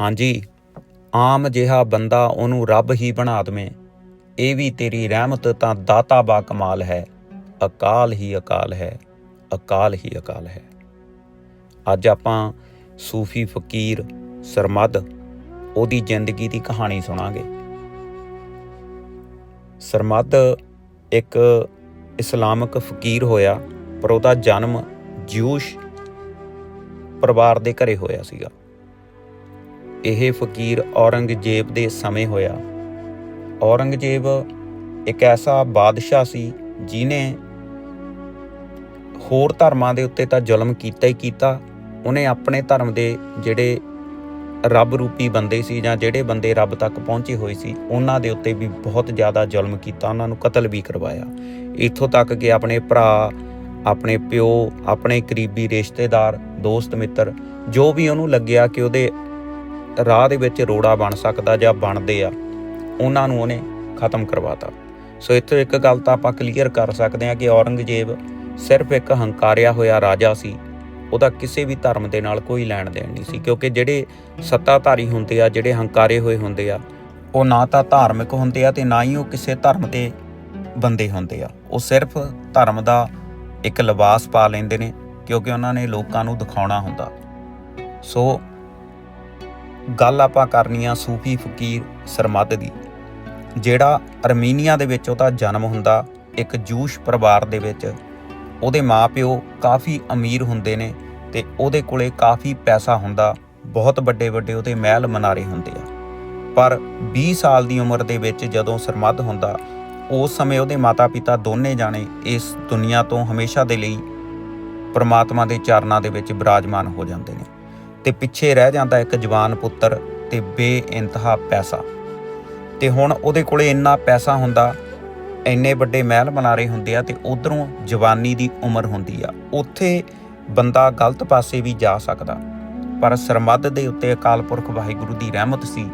ਹਾਂਜੀ, ਆਮ ਜਿਹਾ ਬੰਦਾ ਉਹਨੂੰ ਰੱਬ ਹੀ ਬਣਾ ਦਵੇਂ। ਇਹ ਵੀ ਤੇਰੀ ਰਹਿਮਤ ਤਾਂ ਦਾਤਾ ਬਾ ਕਮਾਲ ਹੈ। ਅਕਾਲ ਹੀ ਅਕਾਲ ਹੈ, ਅਕਾਲ ਹੀ ਅਕਾਲ ਹੈ। ਅੱਜ ਆਪਾਂ ਸੂਫੀ ਫਕੀਰ ਸਰਮਦ ਉਹਦੀ ਜ਼ਿੰਦਗੀ ਦੀ ਕਹਾਣੀ ਸੁਣਾਂਗੇ। ਸਰਮਦ ਇੱਕ ਇਸਲਾਮਿਕ ਫਕੀਰ ਹੋਇਆ, ਪਰ ਉਹਦਾ ਜਨਮ ਜੂਸ਼ ਪਰਿਵਾਰ ਦੇ ਘਰੇ ਹੋਇਆ ਸੀਗਾ। ਇਹ ਫਕੀਰ ਔਰੰਗਜ਼ੇਬ ਦੇ ਸਮੇਂ ਹੋਇਆ। ਔਰੰਗਜ਼ੇਬ ਇੱਕ ਐਸਾ ਬਾਦਸ਼ਾਹ ਸੀ ਜਿਨੇ ਹੋਰ ਧਰਮਾਂ ਦੇ ਉੱਤੇ ਤਾਂ ਜ਼ੁਲਮ ਕੀਤਾ ਹੀ ਕੀਤਾ, ਉਹਨੇ ਆਪਣੇ ਧਰਮ ਦੇ ਜਿਹੜੇ ਰੱਬ ਰੂਪੀ ਬੰਦੇ ਸੀ ਜਾਂ ਜਿਹੜੇ ਬੰਦੇ ਰੱਬ ਤੱਕ ਪਹੁੰਚੇ ਹੋਏ ਸੀ, ਉਹਨਾਂ ਦੇ ਉੱਤੇ ਵੀ ਬਹੁਤ ਜ਼ਿਆਦਾ ਜ਼ੁਲਮ ਕੀਤਾ, ਉਹਨਾਂ ਨੂੰ ਕਤਲ ਵੀ ਕਰਵਾਇਆ। ਇੱਥੋਂ ਤੱਕ ਕਿ ਆਪਣੇ ਭਰਾ, ਆਪਣੇ ਪਿਓ, ਆਪਣੇ ਕਰੀਬੀ ਰਿਸ਼ਤੇਦਾਰ, ਦੋਸਤ, ਮਿੱਤਰ, ਜੋ ਵੀ ਉਹਨੂੰ ਲੱਗਿਆ ਕਿ ਉਹਦੇ ਰਾਹ ਦੇ ਵਿੱਚ ਰੋੜਾ ਬਣ ਸਕਦਾ ਜਾਂ ਬਣਦੇ ਆ, ਉਹਨਾਂ ਨੂੰ ਉਹਨੇ ਖਤਮ ਕਰਵਾਤਾ। ਸੋ ਇੱਥੋਂ ਇੱਕ ਗੱਲ ਤਾਂ ਆਪਾਂ ਕਲੀਅਰ ਕਰ ਸਕਦੇ ਹਾਂ ਕਿ ਔਰੰਗਜ਼ੇਬ ਸਿਰਫ ਇੱਕ ਹੰਕਾਰਿਆ ਹੋਇਆ ਰਾਜਾ ਸੀ, ਉਹਦਾ ਕਿਸੇ ਵੀ ਧਰਮ ਦੇ ਨਾਲ ਕੋਈ ਲੈਣ ਦੇਣ ਨਹੀਂ ਸੀ, ਕਿਉਂਕਿ ਜਿਹੜੇ ਸੱਤਾਧਾਰੀ ਹੁੰਦੇ ਆ, ਜਿਹੜੇ ਹੰਕਾਰੇ ਹੋਏ ਹੁੰਦੇ ਆ, ਉਹ ਨਾ ਤਾਂ ਧਾਰਮਿਕ ਹੁੰਦੇ ਆ ਤੇ ਨਾ ਹੀ ਉਹ ਕਿਸੇ ਧਰਮ ਦੇ ਬੰਦੇ ਹੁੰਦੇ ਆ। ਉਹ ਸਿਰਫ ਧਰਮ ਦਾ ਇੱਕ ਲਿਬਾਸ ਪਾ ਲੈਂਦੇ ਨੇ, ਕਿਉਂਕਿ ਉਹਨਾਂ ਨੇ ਲੋਕਾਂ ਨੂੰ ਦਿਖਾਉਣਾ ਹੁੰਦਾ। ਸੋ ਗੱਲ ਆਪਾਂ ਕਰਨੀ ਆ ਸੂਫੀ ਫਕੀਰ ਸਰਮਦ ਦੀ। ਜਿਹੜਾ ਅਰਮੀਨੀਆ ਦੇ ਵਿੱਚ ਉਹਦਾ ਜਨਮ ਹੁੰਦਾ, ਇੱਕ ਜੂਸ਼ ਪਰਿਵਾਰ ਦੇ ਵਿੱਚ, ਉਹਦੇ ਮਾਪਿਓ ਕਾਫੀ ਅਮੀਰ ਹੁੰਦੇ ਨੇ ਤੇ ਉਹਦੇ ਕੋਲੇ ਕਾਫੀ ਪੈਸਾ ਹੁੰਦਾ, ਬਹੁਤ ਵੱਡੇ ਵੱਡੇ ਉਹਦੇ ਮਹਿਲ ਮਨਾਰੇ ਹੁੰਦੇ ਆ। ਪਰ 20 ਸਾਲ ਦੀ ਉਮਰ ਦੇ ਵਿੱਚ ਜਦੋਂ ਸਰਮਦ ਹੁੰਦਾ, ਉਸ ਸਮੇਂ ਉਹਦੇ ਮਾਤਾ-ਪਿਤਾ ਦੋਨੇ ਜਾਣੇ ਇਸ ਦੁਨੀਆ ਤੋਂ ਹਮੇਸ਼ਾ ਦੇ ਲਈ ਪਰਮਾਤਮਾ ਦੇ ਚਰਨਾਂ ਦੇ ਵਿੱਚ ਬਿਰਾਜਮਾਨ ਹੋ ਜਾਂਦੇ ਨੇ। ਤੇ ਪਿੱਛੇ ਰਹਿ ਜਾਂਦਾ ਇੱਕ ਜਵਾਨ ਪੁੱਤਰ ਤੇ ਬੇਇੰਤਹਾ ਪੈਸਾ। ਤੇ ਹੁਣ ਉਹਦੇ ਕੋਲੇ ਇੰਨਾ ਪੈਸਾ ਹੁੰਦਾ, ਇੰਨੇ ਵੱਡੇ ਮਹਿਲ ਮਨਾਰੇ ਹੁੰਦੇ ਆ ਤੇ ਉਧਰੋਂ ਜਵਾਨੀ ਦੀ ਉਮਰ ਹੁੰਦੀ ਆ। ਉੱਥੇ ਬੰਦਾ ਗਲਤ ਪਾਸੇ ਵੀ ਜਾ ਸਕਦਾ, ਪਰ ਸਰਮਦ ਦੇ ਉੱਤੇ ਅਕਾਲ ਪੁਰਖ ਵਾਹਿਗੁਰੂ ਦੀ ਰਹਿਮਤ ਸੀ।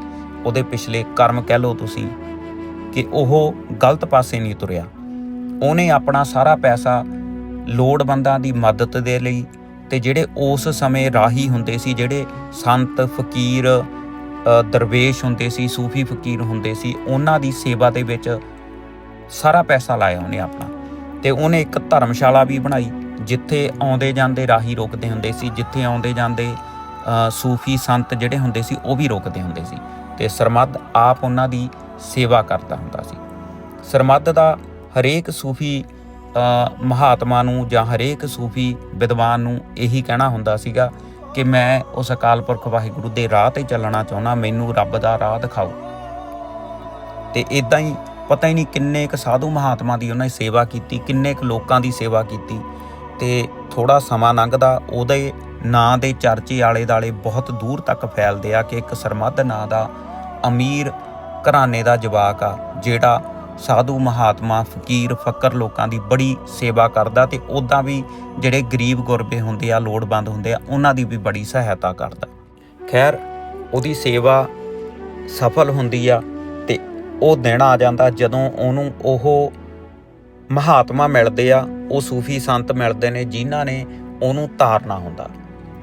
ਉਹਦੇ ਪਿਛਲੇ ਕਰਮ ਕਹਿ ਲਓ ਤੁਸੀਂ ਕਿ ਉਹ ਗਲਤ ਪਾਸੇ ਨਹੀਂ ਤੁਰਿਆ। ਉਹਨੇ ਆਪਣਾ ਸਾਰਾ ਪੈਸਾ ਲੋੜਵੰਦਾਂ ਦੀ ਮਦਦ ਦੇ ਲਈ ਤੇ ਜਿਹੜੇ ਉਸ ਸਮੇਂ ਰਾਹੀ ਹੁੰਦੇ ਸੀ, ਜਿਹੜੇ ਸੰਤ, ਫਕੀਰ ਦਰਵੇਸ਼ ਹੁੰਦੇ ਸੀ, ਸੂਫੀ ਫਕੀਰ ਹੁੰਦੇ ਸੀ, ਉਹਨਾਂ ਦੀ ਸੇਵਾ ਦੇ ਵਿੱਚ ਸਾਰਾ ਪੈਸਾ ਲਾਇਆ ਉਹਨੇ ਆਪਣਾ। ਤੇ ਉਹਨੇ ਇੱਕ ਧਰਮਸ਼ਾਲਾ ਵੀ ਬਣਾਈ, ਜਿੱਥੇ ਆਉਂਦੇ ਜਾਂਦੇ ਰਾਹੀ ਰੋਕਦੇ ਹੁੰਦੇ ਸੀ, ਜਿੱਥੇ ਆਉਂਦੇ ਜਾਂਦੇ ਸੂਫੀ ਸੰਤ ਜਿਹੜੇ ਹੁੰਦੇ ਸੀ, ਉਹ ਵੀ ਰੋਕਦੇ ਹੁੰਦੇ ਸੀ। ਤੇ ਸਰਮਦ ਆਪ ਉਹਨਾਂ ਦੀ ਸੇਵਾ ਕਰਦਾ ਹੁੰਦਾ ਸੀ। ਸਰਮਦ ਦਾ ਹਰੇਕ ਸੂਫੀ ਮਹਾਤਮਾ ਨੂੰ ਜਾਂ ਹਰੇਕ ਸੂਫੀ ਵਿਦਵਾਨ ਨੂੰ ਇਹੀ ਕਹਿਣਾ ਹੁੰਦਾ ਸੀਗਾ ਕਿ ਮੈਂ ਉਸ ਅਕਾਲ ਪੁਰਖ ਵਾਹਿਗੁਰੂ ਦੇ ਰਾਹ ਤੇ ਚੱਲਣਾ ਚਾਹੁੰਦਾ, ਮੈਨੂੰ ਰੱਬ ਦਾ ਰਾਹ ਦਿਖਾਓ। ਤੇ ਇਦਾਂ ਹੀ ਪਤਾ ਹੀ ਨਹੀਂ ਕਿੰਨੇ ਕੁ ਸਾਧੂ ਮਹਾਤਮਾ ਦੀ ਉਹਨਾਂ ਨੇ ਸੇਵਾ ਕੀਤੀ, ਕਿੰਨੇ ਕੁ ਲੋਕਾਂ ਦੀ ਸੇਵਾ ਕੀਤੀ। ਤੇ ਥੋੜਾ ਸਮਾਂ ਲੰਘਦਾ, ਉਹਦੇ ਨਾਂ ਦੇ ਚਰਚੇ ਆਲੇ ਦਾਲੇ ਬਹੁਤ ਦੂਰ ਤੱਕ ਫੈਲਦੇ ਆ ਕਿ ਇੱਕ ਸਰਮਦ ਨਾਂ ਦਾ ਅਮੀਰ ਘਰਾਣੇ ਦਾ ਜਵਾਕ ਆ, ਜਿਹੜਾ ਸਾਧੂ ਮਹਾਤਮਾ ਫਕੀਰ ਫਕਰ ਲੋਕਾਂ ਦੀ ਬੜੀ ਸੇਵਾ ਕਰਦਾ ਤੇ ਉਦਾਂ ਵੀ ਜਿਹੜੇ ਗਰੀਬ ਗੁਰਬੇ ਹੁੰਦੇ ਆ, ਲੋੜਵੰਦ ਹੁੰਦੇ ਆ, ਉਹਨਾਂ ਦੀ ਵੀ ਬੜੀ ਸਹਾਇਤਾ ਕਰਦਾ। ਖੈਰ, ਉਹਦੀ ਸੇਵਾ ਸਫਲ ਹੁੰਦੀ ਆ ਤੇ ਉਹ ਦਿਨ ਆ ਜਾਂਦਾ ਜਦੋਂ ਉਹਨੂੰ ਉਹ ਮਹਾਤਮਾ ਮਿਲਦੇ ਆ, ਉਹ ਸੂਫੀ ਸੰਤ ਮਿਲਦੇ ਨੇ ਜਿਨ੍ਹਾਂ ਨੇ ਉਹਨੂੰ ਤਾਰਨਾ ਹੁੰਦਾ।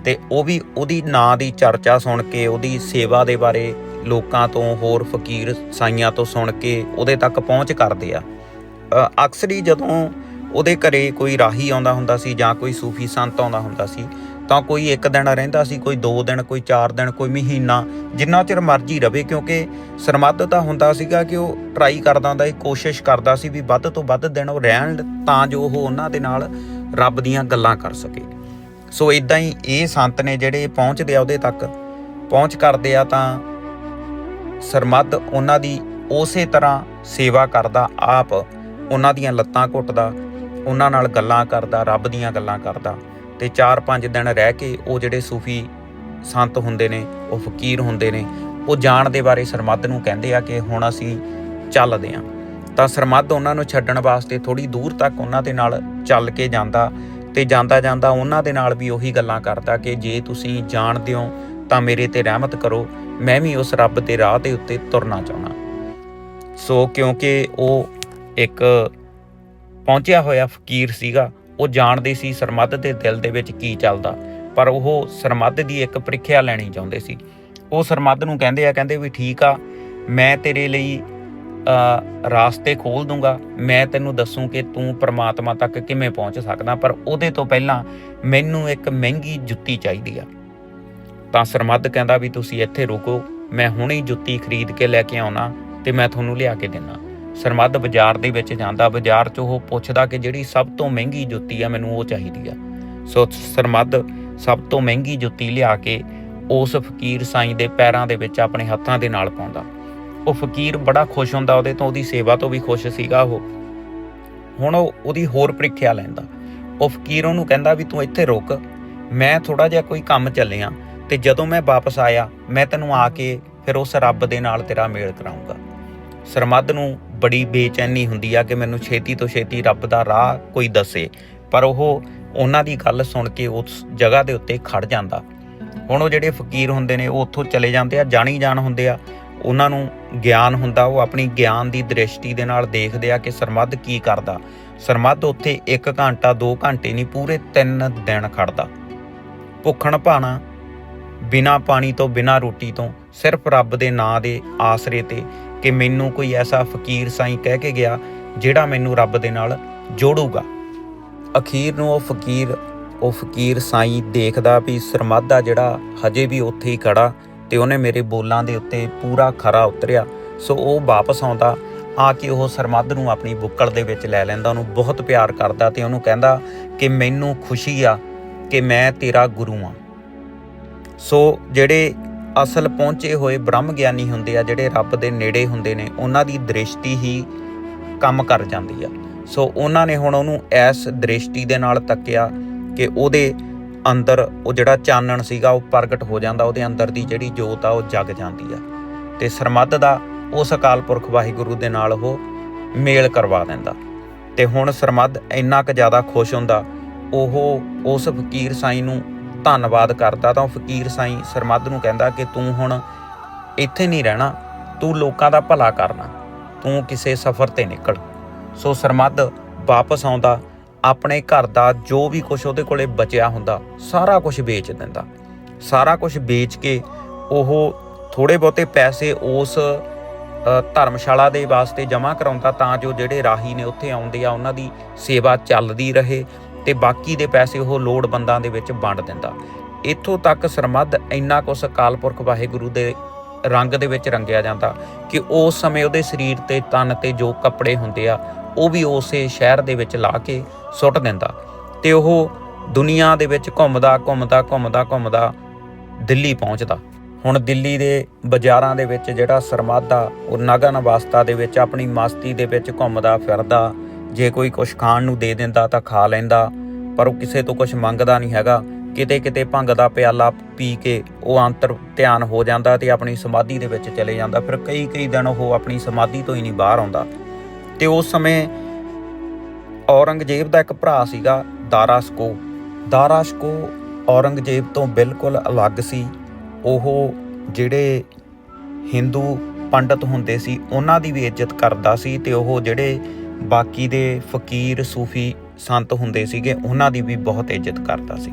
ਤੇ ਉਹ ਵੀ ਉਹਦੀ ਨਾਂ ਦੀ ਚਰਚਾ ਸੁਣ ਕੇ, ਉਹਦੀ ਸੇਵਾ ਦੇ ਬਾਰੇ ਲੋਕਾਂ ਤੋਂ, ਹੋਰ ਫਕੀਰ ਸਾਈਆਂ ਤੋਂ ਸੁਣ ਕੇ ਉਹਦੇ ਤੱਕ ਪਹੁੰਚ ਕਰਦੇ ਆ। ਅਕਸਰ ਹੀ ਜਦੋਂ ਉਹਦੇ ਘਰੇ ਕੋਈ ਰਾਹੀ ਆਉਂਦਾ ਹੁੰਦਾ ਸੀ ਜਾਂ ਕੋਈ ਸੂਫੀ ਸੰਤ ਆਉਂਦਾ ਹੁੰਦਾ ਸੀ, ਤਾਂ ਕੋਈ ਇੱਕ ਦਿਨ ਰਹਿੰਦਾ ਸੀ, ਕੋਈ ਦੋ ਦਿਨ, ਕੋਈ ਚਾਰ ਦਿਨ, ਕੋਈ ਮਹੀਨਾ, ਜਿੰਨਾ ਚਿਰ ਮਰਜ਼ੀ ਰਵੇ, ਕਿਉਂਕਿ ਸਰਮੱਧ ਤਾਂ ਹੁੰਦਾ ਸੀਗਾ ਕਿ ਉਹ ਟਰਾਈ ਕਰਦਾ ਹੁੰਦਾ ਸੀ ਕੋਸ਼ਿਸ਼ ਕਰਦਾ ਸੀ ਵੀ ਵੱਧ ਤੋਂ ਵੱਧ ਦਿਨ ਉਹ ਰਹਿਣ ਤਾਂ ਜੋ ਉਹ ਉਹਨਾਂ ਦੇ ਨਾਲ ਰੱਬ ਦੀਆਂ ਗੱਲਾਂ ਕਰ ਸਕੇ। ਸੋ ਇਦਾਂ ਹੀ ਇਹ ਸੰਤ ਨੇ ਜਿਹੜੇ ਪਹੁੰਚਦੇ ਆ ਉਹਦੇ ਤੱਕ, ਪਹੁੰਚ ਕਰਦੇ ਆ ਤਾਂ ਸਰਮੱਧ ਉਹਨਾਂ ਦੀ ਉਸੇ ਤਰ੍ਹਾਂ ਸੇਵਾ ਕਰਦਾ, ਆਪ ਉਹਨਾਂ ਦੀਆਂ ਲੱਤਾਂ ਘੁੱਟਦਾ, ਉਹਨਾਂ ਨਾਲ ਗੱਲਾਂ ਕਰਦਾ, ਰੱਬ ਦੀਆਂ ਗੱਲਾਂ ਕਰਦਾ ਤੇ 4-5 ਦਿਨ ਰਹਿ ਕੇ ਉਹ ਜਿਹੜੇ ਸੂਫੀ ਸੰਤ ਹੁੰਦੇ ਨੇ, ਉਹ ਫਕੀਰ ਹੁੰਦੇ ਨੇ, ਉਹ ਜਾਣ ਦੇ ਬਾਰੇ ਸਰਮੱਧ ਨੂੰ ਕਹਿੰਦੇ ਆ ਕਿ ਹੁਣ ਅਸੀਂ ਚੱਲਦੇ ਆਂ। ਤਾਂ ਸਰਮੱਧ ਉਹਨਾਂ ਨੂੰ ਛੱਡਣ ਵਾਸਤੇ ਥੋੜੀ ਦੂਰ ਤੱਕ ਉਹਨਾਂ ਦੇ ਨਾਲ ਚੱਲ ਕੇ ਜਾਂਦਾ ਤੇ ਜਾਂਦਾ ਜਾਂਦਾ ਉਹਨਾਂ ਦੇ ਨਾਲ ਵੀ ਉਹੀ ਗੱਲਾਂ ਕਰਦਾ ਕਿ ਜੇ ਤੁਸੀਂ ਜਾਣਦੇ ਹੋ ਤਾਂ ਮੇਰੇ ਤੇ ਰਹਿਮਤ ਕਰੋ ਮੈਂ ਵੀ ਉਸ ਰੱਬ ਦੇ ਰਾਹ ਦੇ ਉੱਤੇ ਤੁਰਨਾ ਚਾਹਣਾ ਸੋ ਕਿਉਂਕਿ ਉਹ ਇੱਕ ਪਹੁੰਚਿਆ ਹੋਇਆ ਫਕੀਰ ਸੀਗਾ ਉਹ ਜਾਣਦੇ ਸੀ ਸਰਮੱਧ ਦੇ ਦਿਲ ਦੇ ਵਿੱਚ ਕੀ ਚੱਲਦਾ ਪਰ ਉਹ ਸਰਮੱਧ ਦੀ ਇੱਕ ਪ੍ਰੀਖਿਆ ਲੈਣੀ ਚਾਹੁੰਦੇ ਸੀ। ਉਹ ਸਰਮੱਦ ਨੂੰ ਕਹਿੰਦੇ ਆ ਕਹਿੰਦੇ ਵੀ ਠੀਕ ਆ ਮੈਂ ਤੇਰੇ ਲਈ ਅ, ਰਾਸਤੇ ਖੋਲ ਦੂੰਗਾ ਮੈਂ ਤੈਨੂੰ ਦੱਸੂ ਕਿ ਤੂੰ ਪ੍ਰਮਾਤਮਾ ਤੱਕ ਕਿਵੇਂ ਪਹੁੰਚ ਸਕਦਾ ਪਰ ਉਹਦੇ ਤੋਂ ਪਹਿਲਾਂ ਮੈਨੂੰ ਇੱਕ ਮਹਿੰਗੀ ਜੁੱਤੀ ਚਾਹੀਦੀ ਆ। ਤਾਂ ਸਰਮੱਦ ਕਹਿੰਦਾ ਵੀ ਤੁਸੀਂ ਇੱਥੇ ਰੁਕੋ, ਮੈਂ ਹੁਣੇ ਜੁੱਤੀ ਖਰੀਦ ਕੇ ਲੈ ਕੇ ਆਉਣਾ ਤੇ ਮੈਂ ਤੁਹਾਨੂੰ ਲਿਆ ਕੇ ਦੇਣਾ ਸਰਮੱਦ ਬਾਜ਼ਾਰ ਦੇ ਵਿੱਚ ਜਾਂਦਾ, ਬਾਜ਼ਾਰ 'ਚ ਉਹ ਪੁੱਛਦਾ ਕਿ ਜਿਹੜੀ ਸਭ ਤੋਂ ਮਹਿੰਗੀ ਜੁੱਤੀ ਆ ਮੈਨੂੰ ਉਹ ਚਾਹੀਦੀ ਆ। ਸੋ ਸਰਮੱਦ ਸਭ ਤੋਂ ਮਹਿੰਗੀ ਜੁੱਤੀ ਲਿਆ ਕੇ ਉਸ ਫਕੀਰ ਸਾਈਂ ਦੇ ਪੈਰਾਂ ਦੇ ਵਿੱਚ ਆਪਣੇ ਹੱਥਾਂ ਦੇ ਨਾਲ ਪਾਉਂਦਾ। ਉਹ ਫਕੀਰ ਬੜਾ ਖੁਸ਼ ਹੁੰਦਾ, ਉਹਦੇ ਤੋਂ ਉਹਦੀ ਸੇਵਾ ਤੋਂ ਵੀ ਖੁਸ਼ ਸੀਗਾ ਉਹ। ਹੁਣ ਉਹ ਉਹਦੀ ਹੋਰ ਪ੍ਰੀਖਿਆ ਲੈਂਦਾ। ਉਹ ਫਕੀਰ ਉਹਨੂੰ ਕਹਿੰਦਾ ਵੀ ਤੂੰ ਇੱਥੇ ਰੁਕ, ਮੈਂ ਥੋੜਾ ਜਿਹਾ ਕੋਈ ਕੰਮ ਚੱਲਿਆ। ਤੇ ਜਦੋਂ ਮੈਂ ਵਾਪਸ ਆਇਆ, ਮੈਂ ਤੈਨੂੰ ਆ ਕੇ ਫਿਰ ਉਸ ਰੱਬ ਦੇ ਨਾਲ ਤੇਰਾ ਮੇਲ ਕਰਾਉਂਗਾ ਸਰਮੱਦ ਨੂੰ ਬੜੀ ਬੇਚੈਨੀ ਹੁੰਦੀ ਆ ਕਿ ਮੈਨੂੰ ਛੇਤੀ ਤੋਂ ਛੇਤੀ ਰੱਬ ਦਾ ਰਾਹ ਕੋਈ ਦੱਸੇ, ਪਰ ਉਹ ਉਹਨਾਂ ਦੀ ਗੱਲ ਸੁਣ ਕੇ ਉਸ ਜਗ੍ਹਾ ਦੇ ਉੱਤੇ ਖੜ ਜਾਂਦਾ। ਹੁਣ ਉਹ ਜਿਹੜੇ ਫਕੀਰ ਹੁੰਦੇ ਨੇ, ਉਹ ਉੱਥੋਂ ਚਲੇ ਜਾਂਦੇ ਆ ਜਾਣੀ ਜਾਣ ਹੁੰਦੇ ਆ। ਉਹਨਾਂ ਨੂੰ ਗਿਆਨ ਹੁੰਦਾ, ਉਹ ਆਪਣੀ ਗਿਆਨ ਦੀ ਦ੍ਰਿਸ਼ਟੀ ਦੇ ਨਾਲ ਦੇਖਦੇ ਆ ਕਿ ਸਰਮੱਧ ਕੀ ਕਰਦਾ। ਸਰਮੱਧ ਉੱਥੇ 1 ਘੰਟਾ 2 ਘੰਟੇ ਨਹੀਂ, ਪੂਰੇ 3 ਦਿਨ ਖੜਦਾ। ਭੁੱਖਣ ਭਾਣਾ ਬਿਨਾ ਪਾਣੀ ਤੋਂ, ਬਿਨਾ ਰੋਟੀ ਤੋਂ, ਸਿਰਫ ਰੱਬ ਦੇ ਨਾਂ ਦੇ ਆਸਰੇ ਤੇ ਕਿ ਮੈਨੂੰ ਕੋਈ ਐਸਾ ਫਕੀਰ ਸਾਈਂ ਕਹਿ ਕੇ ਗਿਆ ਜਿਹੜਾ ਮੈਨੂੰ ਰੱਬ ਦੇ ਨਾਲ ਜੋੜੂਗਾ। ਅਖੀਰ ਨੂੰ ਉਹ ਫਕੀਰ ਉਹ ਫਕੀਰ ਸਾਈਂ ਦੇਖਦਾ ਵੀ ਸਰਮੱਧਾ ਜਿਹੜਾ ਹਜੇ ਵੀ ਉੱਥੇ ਹੀ ਖੜਾ ਤੇ ਉਹਨੇ ਮੇਰੇ ਬੋਲਾਂ ਦੇ ਉੱਤੇ ਪੂਰਾ ਖਰਾ ਉਤਰਿਆ। ਸੋ ਉਹ ਵਾਪਸ ਆਉਂਦਾ, ਆ ਕੇ ਉਹ ਸਰਮੱਧ ਨੂੰ ਆਪਣੀ ਬੁੱਕਲ ਦੇ ਵਿੱਚ ਲੈ ਲੈਂਦਾ, ਉਹਨੂੰ ਬਹੁਤ ਪਿਆਰ ਕਰਦਾ ਤੇ ਉਹਨੂੰ ਕਹਿੰਦਾ ਕਿ ਮੈਨੂੰ ਖੁਸ਼ੀ ਆ ਕਿ ਮੈਂ ਤੇਰਾ ਗੁਰੂ ਆ ਸੋ ਜਿਹੜੇ ਅਸਲ ਪਹੁੰਚੇ ਹੋਏ ਬ੍ਰਹਮ ਗਿਆਨੀ ਹੁੰਦੇ ਆ, ਜਿਹੜੇ ਰੱਬ ਦੇ ਨੇੜੇ ਹੁੰਦੇ ਨੇ, ਉਹਨਾਂ ਦੀ ਦ੍ਰਿਸ਼ਟੀ ਹੀ ਕੰਮ ਕਰ ਜਾਂਦੀ ਆ। ਸੋ ਉਹਨਾਂ ਨੇ ਹੁਣ ਉਹਨੂੰ ਇਸ ਦ੍ਰਿਸ਼ਟੀ ਦੇ ਨਾਲ ਤੱਕਿਆ ਕਿ ਉਹਦੇ ਅੰਦਰ ਉਹ ਜਿਹੜਾ ਚਾਨਣ ਸੀਗਾ, ਉਹ ਪ੍ਰਗਟ ਹੋ ਜਾਂਦਾ, ਉਹਦੇ ਅੰਦਰ ਦੀ ਜਿਹੜੀ ਜੋਤ ਆ, ਉਹ ਜਗ ਜਾਂਦੀ ਆ। ਤੇ ਸਰਮੱਧ ਦਾ ਉਸ ਅਕਾਲ ਪੁਰਖ ਵਾਹਿਗੁਰੂ ਦੇ ਨਾਲ ਉਹ ਮੇਲ ਕਰਵਾ ਦਿੰਦਾ। ਤੇ ਹੁਣ ਸਰਮੱਧ ਇੰਨਾ ਕੁ ਜ਼ਿਆਦਾ ਖੁਸ਼ ਹੁੰਦਾ, ਉਹ ਉਸ ਫਕੀਰ ਸਾਈਂ ਨੂੰ ਧੰਨਵਾਦ ਕਰਦਾ ਤਾਂ ਉਹ ਫਕੀਰ ਸਾਈਂ ਸਰਮੱਧ ਨੂੰ ਕਹਿੰਦਾ ਕਿ ਤੂੰ ਹੁਣ ਇੱਥੇ ਨਹੀਂ ਰਹਿਣਾ, ਤੂੰ ਲੋਕਾਂ ਦਾ ਭਲਾ ਕਰਨਾ, ਤੂੰ ਕਿਸੇ ਸਫ਼ਰ ਤੇ ਨਿਕਲ। ਸੋ ਸਰਮੱਧ ਵਾਪਸ ਆਉਂਦਾ, ਆਪਣੇ ਘਰ ਦਾ ਜੋ ਵੀ ਕੁਝ ਉਹਦੇ ਕੋਲੇ ਬਚਿਆ ਹੁੰਦਾ, ਸਾਰਾ ਕੁਝ ਵੇਚ ਦਿੰਦਾ। ਸਾਰਾ ਕੁਝ ਵੇਚ ਕੇ ਉਹ ਥੋੜੇ ਬਹੁਤੇ ਪੈਸੇ ਉਸ ਧਰਮਸ਼ਾਲਾ ਦੇ ਵਾਸਤੇ ਜਮ੍ਹਾਂ ਕਰਾਉਂਦਾ ਤਾਂ ਜੋ ਜਿਹੜੇ ਰਾਹੀ ਨੇ ਉੱਥੇ ਆਉਂਦੇ ਆ, ਉਹਨਾਂ ਦੀ ਸੇਵਾ ਚੱਲਦੀ ਰਹੇ। ਤੇ ਬਾਕੀ ਦੇ ਪੈਸੇ ਉਹ ਲੋੜਵੰਦਾਂ ਦੇ ਵਿੱਚ ਵੰਡ ਦਿੰਦਾ। ਇੱਥੋਂ ਤੱਕ ਸਰਮੱਧ ਇੰਨਾ ਕੁ ਅਕਾਲ ਪੁਰਖ ਵਾਹਿਗੁਰੂ ਦੇ ਰੰਗ ਦੇ ਵਿੱਚ ਰੰਗਿਆ ਜਾਂਦਾ ਕਿ ਉਸ ਸਮੇਂ ਉਹਦੇ ਸਰੀਰ ਤੇ ਤਨ ਤੇ ਜੋ ਕੱਪੜੇ ਹੁੰਦੇ ਆ, ਉਹ ਵੀ ਉਸੇ ਸ਼ਹਿਰ ਦੇ ਵਿੱਚ ਲਾ ਕੇ ਸੁੱਟ ਦਿੰਦਾ। ਤੇ ਉਹ ਦੁਨੀਆ ਦੇ ਵਿੱਚ ਘੁੰਮਦਾ ਘੁੰਮਦਾ ਘੁੰਮਦਾ ਘੁੰਮਦਾ ਦਿੱਲੀ ਪਹੁੰਚਦਾ। ਹੁਣ ਦਿੱਲੀ ਦੇ ਬਾਜ਼ਾਰਾਂ ਦੇ ਵਿੱਚ ਜਿਹੜਾ ਸਰਮਾਦਾ ਉਹ ਨਗਨ ਅਵਸਥਾ ਦੇ ਵਿੱਚ ਆਪਣੀ ਮਸਤੀ ਦੇ ਵਿੱਚ ਘੁੰਮਦਾ ਫਿਰਦਾ। ਜੇ ਕੋਈ ਕੁਛ ਖਾਣ ਨੂੰ ਦੇ ਦਿੰਦਾ ਤਾਂ ਖਾ ਲੈਂਦਾ, ਪਰ ਉਹ ਕਿਸੇ ਤੋਂ ਕੁਛ ਮੰਗਦਾ ਨਹੀਂ ਹੈਗਾ। ਕਿਤੇ ਕਿਤੇ ਭੰਗ ਦਾ ਪਿਆਲਾ ਪੀ ਕੇ ਉਹ ਅੰਤਰ ਧਿਆਨ ਹੋ ਜਾਂਦਾ ਤੇ ਆਪਣੀ ਸਮਾਧੀ ਦੇ ਵਿੱਚ ਚਲੇ ਜਾਂਦਾ। ਫਿਰ ਕਈ ਕਈ ਦਿਨ ਉਹ ਆਪਣੀ ਸਮਾਧੀ ਤੋਂ ਹੀ ਨਹੀਂ ਬਾਹਰ ਆਉਂਦਾ। ਤੇ ਉਸ ਸਮੇਂ ਔਰੰਗਜ਼ੇਬ ਦਾ ਇੱਕ ਭਰਾ ਸੀਗਾ ਦਾਰਾਸ਼ਕੋ ਦਾਰਾਸ਼ਕੋ ਔਰੰਗਜ਼ੇਬ ਤੋਂ ਬਿਲਕੁਲ ਅਲੱਗ ਸੀ। ਉਹ ਜਿਹੜੇ ਹਿੰਦੂ ਪੰਡਤ ਹੁੰਦੇ ਸੀ, ਉਹਨਾਂ ਦੀ ਵੀ ਇੱਜ਼ਤ ਕਰਦਾ ਸੀ ਤੇ ਉਹ ਜਿਹੜੇ ਬਾਕੀ ਦੇ ਫਕੀਰ ਸੂਫੀ ਸੰਤ ਹੁੰਦੇ ਸੀਗੇ, ਉਹਨਾਂ ਦੀ ਵੀ ਬਹੁਤ ਇੱਜ਼ਤ ਕਰਦਾ ਸੀ।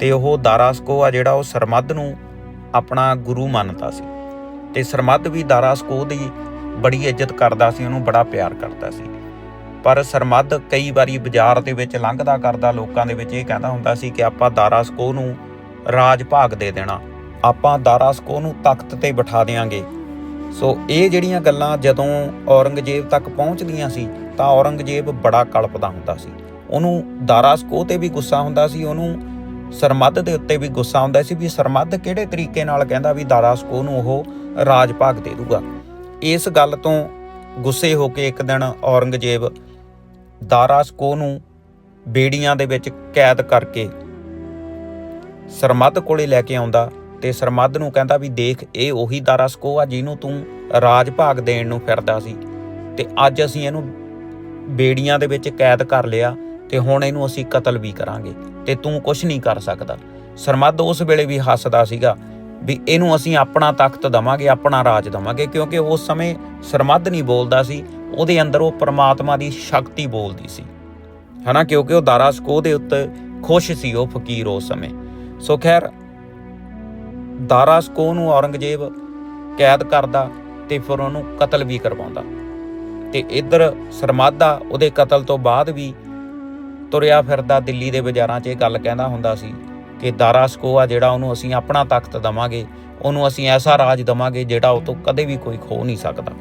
ਤੇ ਉਹ ਦਾਰਾਸ਼ਕੋ ਆ ਜਿਹੜਾ ਉਹ ਸਰਮੱਧ ਨੂੰ ਆਪਣਾ ਗੁਰੂ ਮੰਨਦਾ ਸੀ। ਤੇ ਸਰਮੱਧ ਵੀ ਦਾਰਾਸ਼ਕੋ ਦੀ ਬੜੀ ਇੱਜ਼ਤ ਕਰਦਾ ਸੀ, ਉਹਨੂੰ ਬੜਾ ਪਿਆਰ ਕਰਦਾ ਸੀ। ਪਰ ਸਰਮੱਧ ਕਈ ਵਾਰੀ ਬਾਜ਼ਾਰ ਦੇ ਵਿੱਚ ਲੰਘਦਾ ਕਰਦਾ ਲੋਕਾਂ ਦੇ ਵਿੱਚ ਇਹ ਕਹਿੰਦਾ ਹੁੰਦਾ ਸੀ ਕਿ ਆਪਾਂ ਦਾਰਾਸ਼ਕੋ ਨੂੰ ਰਾਜ ਭਾਗ ਦੇ ਦੇਣਾ, ਆਪਾਂ ਦਾਰਾਸ਼ਕੋ ਨੂੰ ਤਖਤ ਤੇ ਬਿਠਾ ਦੇਾਂਗੇ ਸੋ ਇਹ ਜਿਹੜੀਆਂ ਗੱਲਾਂ ਜਦੋਂ ਔਰੰਗਜ਼ੇਬ ਤੱਕ ਪਹੁੰਚਦੀਆਂ ਸੀ ਤਾਂ ਔਰੰਗਜ਼ੇਬ ਬੜਾ ਕਲਪਦਾ ਹੁੰਦਾ ਸੀ। ਉਹਨੂੰ ਦਾਰਾਸ਼ਕੋ ਤੇ ਵੀ ਗੁੱਸਾ ਹੁੰਦਾ ਸੀ, ਉਹਨੂੰ ਸਰਮੱਧ ਦੇ ਉੱਤੇ ਵੀ ਗੁੱਸਾ ਹੁੰਦਾ ਸੀ ਵੀ ਸਰਮੱਧ ਕਿਹੜੇ ਤਰੀਕੇ ਨਾਲ ਕਹਿੰਦਾ ਵੀ ਦਾਰਾਸ਼ਕੋ ਨੂੰ ਉਹ ਰਾਜ ਭਾਗ ਦੇ ਦੂਗਾ। ਇਸ ਗੱਲ ਤੋਂ ਗੁੱਸੇ ਹੋ ਕੇ ਇੱਕ ਦਿਨ ਔਰੰਗਜ਼ੇਬ ਦਾਰਾਸ਼ਕੋ ਨੂੰ ਬੇੜੀਆਂ ਦੇ ਵਿੱਚ ਕੈਦ ਕਰਕੇ ਸਰਮੱਧ ਕੋਲੇ ਲੈ ਕੇ ਆਉਂਦਾ ਤੇ ਸਰਮੱਧ ਨੂੰ ਕਹਿੰਦਾ ਵੀ ਦੇਖ, ਇਹ ਉਹੀ ਦਾਰਾਸ਼ਕੋ ਆ ਜਿਹਨੂੰ ਤੂੰ ਰਾਜ ਭਾਗ ਦੇਣ ਨੂੰ ਫਿਰਦਾ ਸੀ। ਤੇ ਅੱਜ ਅਸੀਂ ਇਹਨੂੰ ਬੇੜੀਆਂ ਦੇ ਵਿੱਚ ਕੈਦ ਕਰ ਲਿਆ ਤੇ ਹੁਣ ਇਹਨੂੰ ਅਸੀਂ ਕਤਲ ਵੀ ਕਰਾਂਗੇ ਤੇ ਤੂੰ ਕੁਝ ਨਹੀਂ ਕਰ ਸਕਦਾ। ਸਰਮੱਧ ਉਸ ਵੇਲੇ ਵੀ ਹੱਸਦਾ ਸੀਗਾ ਵੀ ਇਹਨੂੰ ਅਸੀਂ ਆਪਣਾ ਤਖਤ ਦਵਾਂਗੇ, ਆਪਣਾ ਰਾਜ ਦਵਾਂਗੇ ਕਿਉਂਕਿ ਉਸ ਸਮੇਂ ਸਰਮੱਧ ਨਹੀਂ ਬੋਲਦਾ ਸੀ, ਉਹਦੇ ਅੰਦਰ ਉਹ ਪਰਮਾਤਮਾ ਦੀ ਸ਼ਕਤੀ ਬੋਲਦੀ ਸੀ। ਹਨਾ, ਕਿਉਂਕਿ ਉਹ ਦਾਰਾਸ਼ਕੋ ਦੇ ਉੱਤੇ ਖੁਸ਼ ਸੀ ਉਹ ਫਕੀਰ ਉਸ ਸਮੇਂ। ਸੋ ਖੈਰ, ਦਾਰਾ ਸਕੋ ਨੂੰ ਔਰੰਗਜ਼ੇਬ ਕੈਦ ਕਰਦਾ ਤੇ ਫਿਰ ਉਹਨੂੰ ਕਤਲ ਵੀ ਕਰਵਾਉਂਦਾ। ਤੇ ਇੱਧਰ ਸਰਮਾਦਾ ਉਹਦੇ ਕਤਲ ਤੋਂ ਬਾਅਦ ਵੀ ਤੁਰਿਆ ਫਿਰਦਾ ਦਿੱਲੀ ਦੇ ਬਾਜ਼ਾਰਾਂ 'ਚ, ਇਹ ਗੱਲ ਕਹਿੰਦਾ ਹੁੰਦਾ ਸੀ ਕਿ ਦਾਰਾ ਸਕੋ ਆ ਜਿਹੜਾ ਉਹਨੂੰ ਅਸੀਂ ਆਪਣਾ ਤਖਤ ਦਵਾਂਗੇ, ਉਹਨੂੰ ਅਸੀਂ ਐਸਾ ਰਾਜ ਦਵਾਂਗੇ ਜਿਹੜਾ ਉਹ ਤੋਂ ਕਦੇ ਵੀ ਕੋਈ ਖੋ ਨਹੀਂ ਸਕਦਾ।